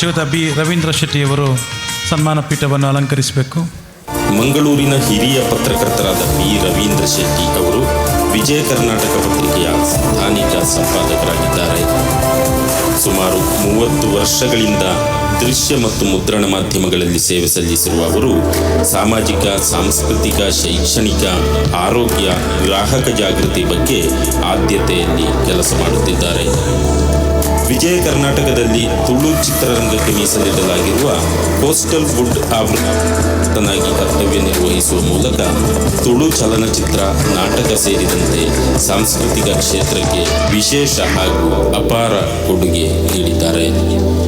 ಶ್ರೀಯುತ ಬಿ ರವೀಂದ್ರ ಶೆಟ್ಟಿಯವರು ಸನ್ಮಾನ ಪೀಠವನ್ನು ಅಲಂಕರಿಸಬೇಕು. ಮಂಗಳೂರಿನ ಹಿರಿಯ ಪತ್ರಕರ್ತರಾದ ಬಿ ರವೀಂದ್ರ ಶೆಟ್ಟಿ ಅವರು ವಿಜಯ ಕರ್ನಾಟಕ ಪತ್ರಿಕೆಯ ಸ್ಥಾನಿಕ ಸಂಪಾದಕರಾಗಿದ್ದಾರೆ. ಸುಮಾರು ಮೂವತ್ತು ವರ್ಷಗಳಿಂದ ದೃಶ್ಯ ಮತ್ತು ಮುದ್ರಣ ಮಾಧ್ಯಮಗಳಲ್ಲಿ ಸೇವೆ ಸಲ್ಲಿಸಿರುವ ಅವರು ಸಾಮಾಜಿಕ, ಸಾಂಸ್ಕೃತಿಕ, ಶೈಕ್ಷಣಿಕ, ಆರೋಗ್ಯ, ಗ್ರಾಹಕ ಜಾಗೃತಿ ಬಗ್ಗೆ ಆದ್ಯತೆಯಲ್ಲಿ ಕೆಲಸ ಮಾಡುತ್ತಿದ್ದಾರೆ. ವಿಜಯ ಕರ್ನಾಟಕದಲ್ಲಿ ತುಳು ಚಿತ್ರರಂಗಕ್ಕೆ ಮೀಸಲಿಡಲಾಗಿರುವ ಕೋಸ್ಟಲ್ ವುಡ್ ಆವೃತ್ತನಾಗಿ ಕರ್ತವ್ಯ ನಿರ್ವಹಿಸುವ ಮೂಲಕ ತುಳು ಚಲನಚಿತ್ರ, ನಾಟಕ ಸೇರಿದಂತೆ ಸಾಂಸ್ಕೃತಿಕ ಕ್ಷೇತ್ರಕ್ಕೆ ವಿಶೇಷ ಹಾಗೂ ಅಪಾರ ಕೊಡುಗೆ ನೀಡಿದ್ದಾರೆ.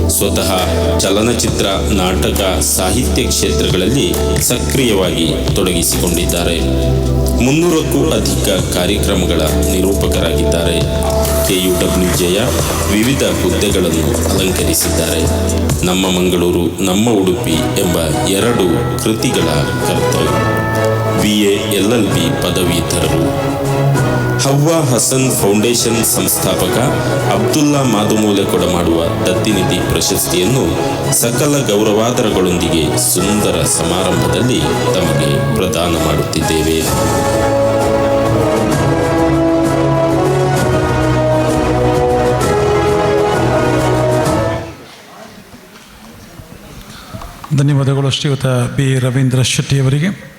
ಸ್ವತಃ ಚಲನಚಿತ್ರ, ನಾಟಕ, ಸಾಹಿತ್ಯ ಕ್ಷೇತ್ರಗಳಲ್ಲಿ ಸಕ್ರಿಯವಾಗಿ ತೊಡಗಿಸಿಕೊಂಡಿದ್ದಾರೆ. ಮುನ್ನೂರಕ್ಕೂ ಅಧಿಕ ಕಾರ್ಯಕ್ರಮಗಳ ನಿರೂಪಕರಾಗಿದ್ದಾರೆ. ಕೆಯುಡಬ್ಲ್ಯೂ ಜಯ ವಿವಿಧ ಹುದ್ದೆಗಳನ್ನು ಅಲಂಕರಿಸಿದ್ದಾರೆ. ನಮ್ಮ ಮಂಗಳೂರು, ನಮ್ಮ ಉಡುಪಿ ಎಂಬ ಎರಡು ಕೃತಿಗಳ ಕರ್ತರು B A L L B ಪದವೀಧರರು ಹವ್ವಾ ಹಸನ್ ಫೌಂಡೇಶನ್ ಸಂಸ್ಥಾಪಕ ಅಬ್ದುಲ್ಲಾ ಮಾದುಮೂಲೆ ಕೊಡಮಾಡುವ ದತ್ತಿನಿಧಿ ಪ್ರಶಸ್ತಿಯನ್ನು ಸಕಲ ಗೌರವಾದರಗಳೊಂದಿಗೆ ಸುಂದರ ಸಮಾರಂಭದಲ್ಲಿ ತಮಗೆ ಪ್ರದಾನ ಮಾಡುತ್ತಿದ್ದೇವೆ. ಧನ್ಯವಾದಗಳು ಶ್ರೀಯುತ ಬಿ ರವೀಂದ್ರ ಶೆಟ್ಟಿಯವರಿಗೆ.